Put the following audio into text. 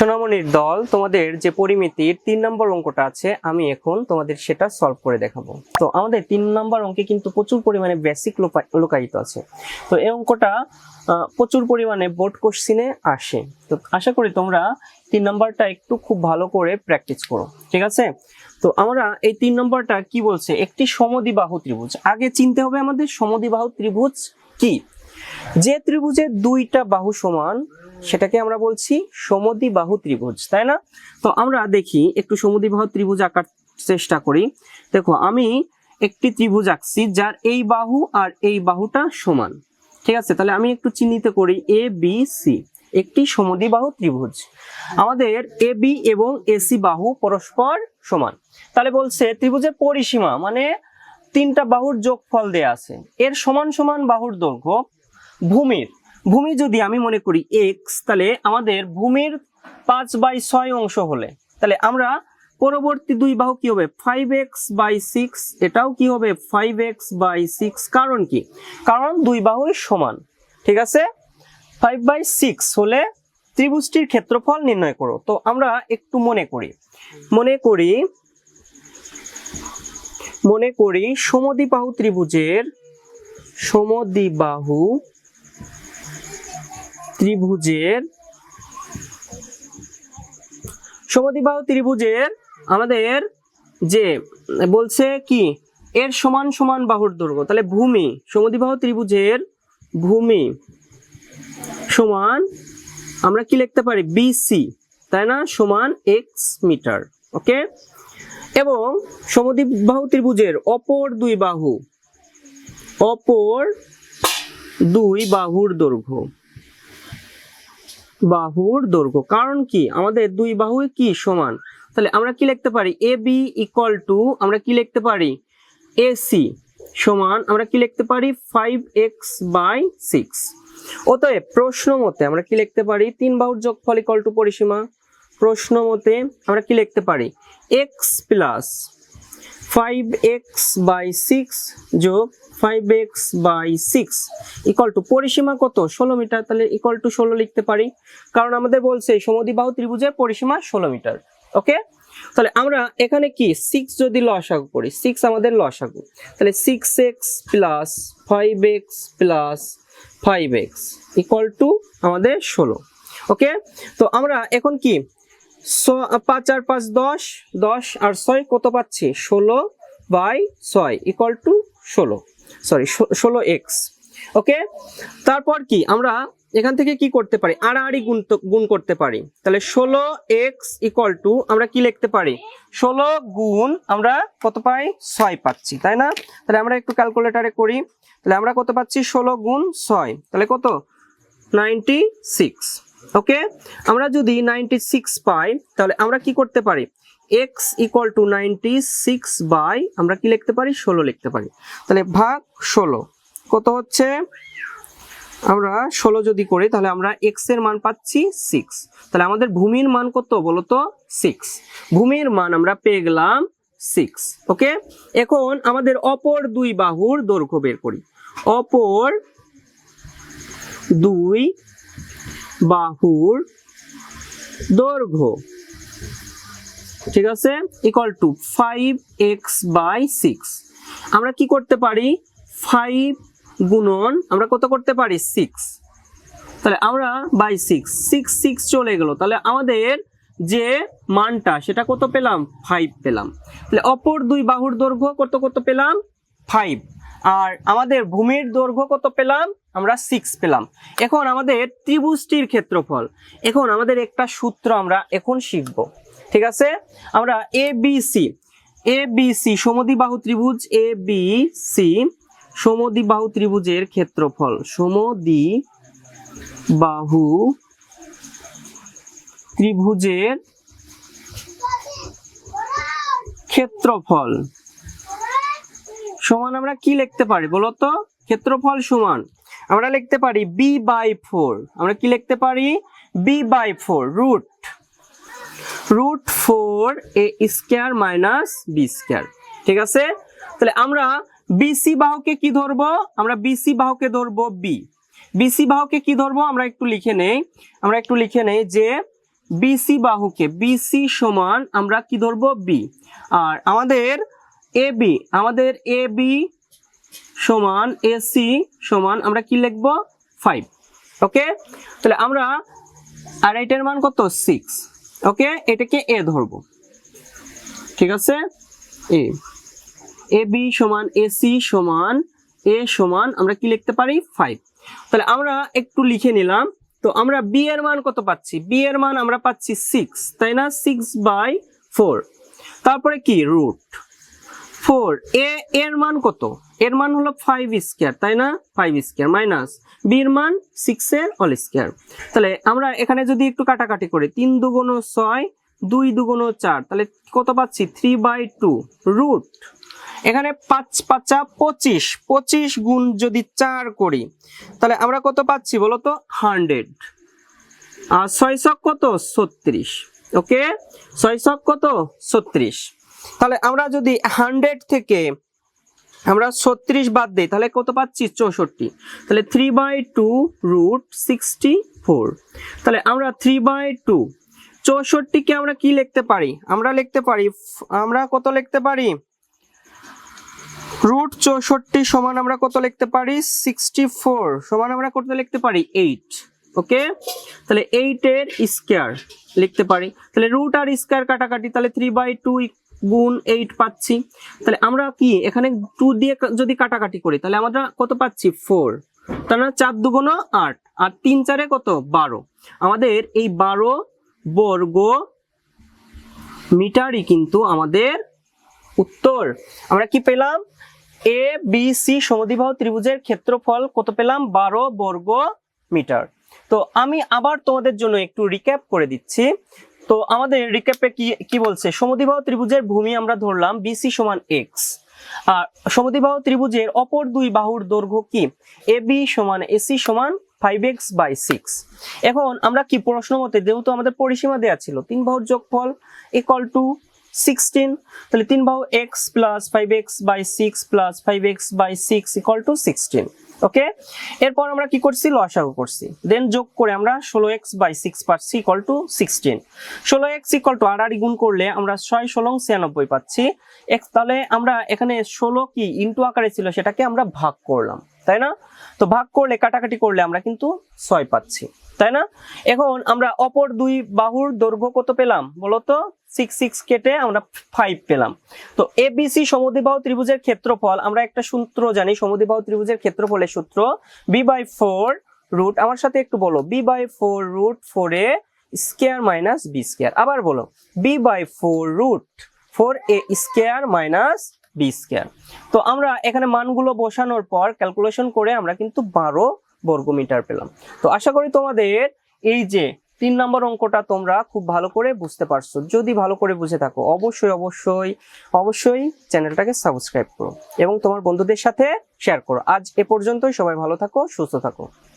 সোনামণির দল, তোমাদের যে পরিমিতির তিন নম্বর অঙ্কটা আছে, আমি এখন তোমাদের সেটা সলভ করে দেখাবো। তো আমাদের তিন নম্বর অঙ্কে কিন্তু প্রচুর পরিমাণে বেসিক লোকায়িত আছে। তো এই অঙ্কটা প্রচুর পরিমাণে বোর্ড কোশ্চিনে আসে। তো আশা করি তোমরা তিন নম্বরটা একটু খুব ভালো করে প্র্যাকটিস করো, ঠিক আছে? তো আমরা এই তিন নম্বরটা কি বলছে? একটি সমদ্বিবাহু ত্রিভুজ। আগে চিনতে হবে আমাদের সমদ্বিবাহু ত্রিভুজ কি? যে ত্রিভুজের দুইটা বাহু সমান সেটাকে আমরা বলছি সমদ্বিবাহু ত্রিভুজ, তাই না? তো আমরা দেখি একটু সমদ্বিবাহু ত্রিভুজ আঁকার চেষ্টা করি। দেখো, আমি একটি ত্রিভুজ আঁকছি যার এই বাহু আর এই বাহুটা সমান। ঠিক আছে, তাহলে আমি একটু চিহ্নিত করি এ বি সি একটি সমদ্বিবাহু ত্রিভুজ। আমাদের এ বি এবং এসি বাহু পরস্পর সমান। তাহলে বলছে ত্রিভুজের পরিসীমা মানে তিনটা বাহুর যোগফল দেয়া আছে। এর সমান সমান বাহুর দৈর্ঘ্য ভূমির। ভূমি যদি আমি মনে করি এক্স তাহলে আমাদের ভূমির পাঁচ বাই ছয় অংশ হলে, তাহলে আমরা পরবর্তী দুই বাহু কি হবে? ফাইভ এক্স বাই সিক্স এটাও কি হবে? ফাইভ এক্স বাই সিক্স কারণ কি? কারণ দুই বাহুই সমান, ঠিক আছে? ফাইভ বাই সিক্স হলে ত্রিভুজটির ক্ষেত্রফল নির্ণয় করো। তো আমরা একটু মনে করি মনে করি মনে করি সমদ্বিবাহু ত্রিভুজের সমদ্বিবাহু ত্রিভুজের সমদ্বিবাহু ত্রিভুজের আমাদের যে বলছে কি? এর সমান সমান বাহুর দৈর্ঘ্য। তাহলে ভূমি সমদ্বিবাহু ত্রিভুজের ভূমি সমান আমরা কি লিখতে পারি? বিসি তাই না? সমান এক্স মিটার, ওকে? এবং সমদ্বিবাহু ত্রিভুজের অপর দুই বাহু, অপর দুই বাহুর দৈর্ঘ্য। বাহুর দৈর্ঘ্য। কারণ কি? আমাদের দুই বাহু কি? সমান। তাহলে আমরা কি লিখতে পারি? এ বি ইকুয়াল টু আমরা কি লিখতে পারি? এ সি সমান, আমরা কি লিখতে পারি? ফাইভ এক্স বাই সিক্স অতএব প্রশ্ন মতে আমরা কি লিখতে পারি? তিন বাহুর যোগফল ইকুয়াল টু পরিসীমা। প্রশ্ন মতে আমরা কি লিখতে পারি? X plus five x by six যোগ five x by six equal to পরিসীমা কত? ষোলো মিটার, তাহলে ইকুয়াল টু ষোলো লিখতে পারি। কারণ আমাদের বলছে সমদ্বিবাহু ত্রিভুজের পরিসীমা ষোলো মিটার ওকে তাহলে আমরা এখানে কি? সিক্স যদি লসাগু করি সিক্স আমাদের লসাগু। তাহলে six x plus five x plus five x equal to আমাদের ষোলো ওকে তো আমরা এখন কি? পাঁচ আর পাঁচ দশ দশ আর ছয় কত পাচ্ছি? ষোলো বাই ছয় ইকুয়াল টু ষোলো। সরি ষোলো এক্স ওকে তারপর কি? আমরা এখান থেকে কি করতে পারি? আড়াআড়ি গুণ গুণ করতে পারি। তাহলে ষোলো এক্স ইকুয়াল টু আমরা কি লিখতে পারি? ষোলো গুণ আমরা কত পাই? ছয় পাচ্ছি, তাই না? তাহলে আমরা একটু ক্যালকুলেটারে করি। তাহলে আমরা কত পাচ্ছি? ষোলো গুণ ছয়। তাহলে কত? নাইনটি সিক্স ওকে আমরা যদি নাইনটি সিক্স পাই, তাহলে আমরা কি করতে পারি? X equal to ninety six by আমরা কি লিখতে পারি? ষোলো লিখতে পারি। তাহলে ভাগ ষোলো। কত হচ্ছে? আমরা ষোলো যদি করি, তাহলে আমরা এক্সের মান পাচ্ছি সিক্স তাহলে আমাদের ভূমির মান কত বলতো? সিক্স ভূমির মান আমরা পেয়ে গেলাম সিক্স ওকে এখন আমাদের অপর দুই বাহুর দৈর্ঘ্য বের করি। অপর দুই বাহুর দৈর্ঘ্য। ঠিক আছে? Equal to five x by six আমরা কি করতে পারি? ফাইভ গুণন আমরা কত করতে পারি? সিক্স তাহলে আমরা বাই সিক্স সিক্স সিক্স চলে গেল। তাহলে আমাদের যে মানটা, সেটা কত পেলাম? ফাইভ পেলাম। তাহলে অপর দুই বাহুর দৈর্ঘ্য কত কত পেলাম? ফাইভ আর আমাদের ভূমির দৈর্ঘ্য কত পেলাম? আমরা সিক্স পেলাম। এখন আমাদের ত্রিভুজটির ক্ষেত্রফল। এখন আমাদের একটা সূত্র আমরা এখন শিখব। ঠিক আছে? আমরা A B C A B C সমদ্বিবাহু ত্রিভুজ এ বি সি সমদ্বিবাহু ত্রিভুজের ক্ষেত্রফল। সমদ্বি বাহু ত্রিভুজের ক্ষেত্রফল। সমান আমরা কি লিখতে পারি বলতো? ক্ষেত্রফল সমান। আমরা লিখতে পারি বি বাই ফোর আমরা কি লিখতে পারি? B by four root root four A square minus B square ঠিক আছে? তাহলে আমরা বিসি বাহুকে কি ধরবো? আমরা বিসি বাহুকে ধরবো বি বিসি বাহুকে কি ধরবো? আমরা একটু লিখে নেই। আমরা একটু লিখে নেই যে বিসি বাহুকে বিসি সমান আমরা কি ধরবো? বি আর আমাদের এ বি আমাদের এ বি সমান এসি সমান আমরা কি লিখব? ফাইভ ওকে তাহলে আমরা আর এটার মান কত? সিক্স ওকে এটাকে এ ধরবো। ঠিক আছে? এ এ বি সমান এসি সমান এ সমান আমরা কি লিখতে পারি? ফাইভ তাহলে আমরা একটু লিখে নিলাম। তো আমরা বি এর মান কত পাচ্ছি? বি এর মান আমরা পাচ্ছি সিক্স তাই না? সিক্স বাই ফোর তারপরে কি? Root four. এ, এর মান কত? এর মান হলো ফাইভ স্কোয়ার তাই না? ফাইভ স্কোয়ার মাইনাস বির মান সিক্স এর অল স্কোয়ার তাহলে আমরা এখানে যদি একটু কাটাকাটি করি, তিন দুগুণ ছয়, দুই দুগুণ চার, তাহলে কত পাচ্ছি? থ্রি বাই টু রুট এখানে পাঁচ পাঁচা পঁচিশ পঁচিশ গুণ যদি চার করি, তাহলে আমরা কত পাচ্ছি বলো তো হান্ড্রেড আর ছয় কত? ছত্রিশ। ওকে ছয় কত? ছত্রিশ। তাহলে আমরা যদি হান্ড্রেড থেকে আমরা ছত্রিশ বাদ দিই, তাহলে কত পাচ্ছি? চৌষট্টি। তাহলে three by two root sixty four তাহলে আমরা থ্রি বাই টু চৌষট্টিকে আমরা কি লিখতে পারি? আমরা লিখতে পারি, আমরা কত লিখতে পারি? রুট চৌষট্টি সমান আমরা কত লিখতে পারি? সিক্সটি ফোর সমান আমরা কত লিখতে পারি? Eight okay? তাহলে এইটের স্কোয়ার লিখতে পারি। তাহলে রুট আর স্কোয়ার কাটাকাটি, তাহলে থ্রি বাই টু গুণ এইট পাচ্ছি। তাহলে আমরা কি, এখানে টু দিয়ে যদি কাটাকাটি করি, তাহলে আমরা কত পাচ্ছি? ফোর তাহলে চার দুগুণ আট। আর তিন চারে কত? বারো। আমাদের এই বারো বর্গ মিটারই কিন্তু আমাদের উত্তর। আমরা কি পেলাম? এ বি সি সমদ্বিবাহু ত্রিভুজের ক্ষেত্রফল কত পেলাম? বারো বর্গ মিটার। তো আমি আবার তোমাদের জন্য একটু রিক্যাপ করে দিচ্ছি। তো আমাদের রিক্যাপে কি কি বলছে? সমদ্বিবাহু ত্রিভুজের ভূমি আমরা ধরলাম বিসি সমান এক্স আর সমদ্বিবাহু ত্রিভুজের অপর দুই বাহুর দৈর্ঘ্য কি? এ বি সমান এসি সমান ফাইভ এক্স বাই সিক্স এখন আমরা কি প্রশ্ন মতে, যেহেতু আমাদের পরিসীমা দেওয়া ছিল, তিন বাহুর যোগফল ইকুয়াল টু সিক্সটিন তাহলে তিন বাহু x plus five x by six plus five x by six equal to sixteen okay এরপর আমরা কি করছি? লসাগু করছি। দেন যোগ করে আমরা ষোলো এক্স বাই সিক্স পাচ্ছি ইকুয়াল টু সিক্সটিন ষোলো এক্স ইকুয়াল টু গুণ করলে আমরা ছয় ষোলো ছিয়ানব্বই পাচ্ছি। এক্স তাহলে আমরা এখানে ষোলো কি ইন্টু আকারে ছিল সেটাকে আমরা ভাগ করলাম, তাই না? তো ভাগ করলে, কাটাকাটি করলে আমরা কিন্তু ছয় পাচ্ছি। তাই না? এখন আমরা অপর দুই বাহুর দৈর্ঘ্য কত পেলাম? বলতো সিক্স সিক্স কেটে আমরা ফাইভ পেলাম। তো এ এবিসি সমদ্বিবাহু ত্রিভুজের ক্ষেত্রফল, আমরা একটা সূত্র জানি সমদ্বিবাহু ত্রিভুজের ক্ষেত্রফলের সূত্র বি বাই ফোর রুট আমার সাথে একটু বলো B by four root four A square minus B square আবার বলো B by four root four A square minus B square তো আমরা এখানে মানগুলো বসানোর পর ক্যালকুলেশন করে আমরা কিন্তু বারো বর্গমিটার পেলাম। তো আশা করি তোমাদের এই যে তিন নম্বর অঙ্কটা তোমরা খুব ভালো করে বুঝতে পারছ। যদি ভালো করে বুঝে থাকো, অবশ্যই অবশ্যই অবশ্যই চ্যানেলটাকে সাবস্ক্রাইব করো এবং তোমার বন্ধুদের সাথে শেয়ার করো। আজ এ পর্যন্তই, সবাই ভালো থাকো, সুস্থ থাকো।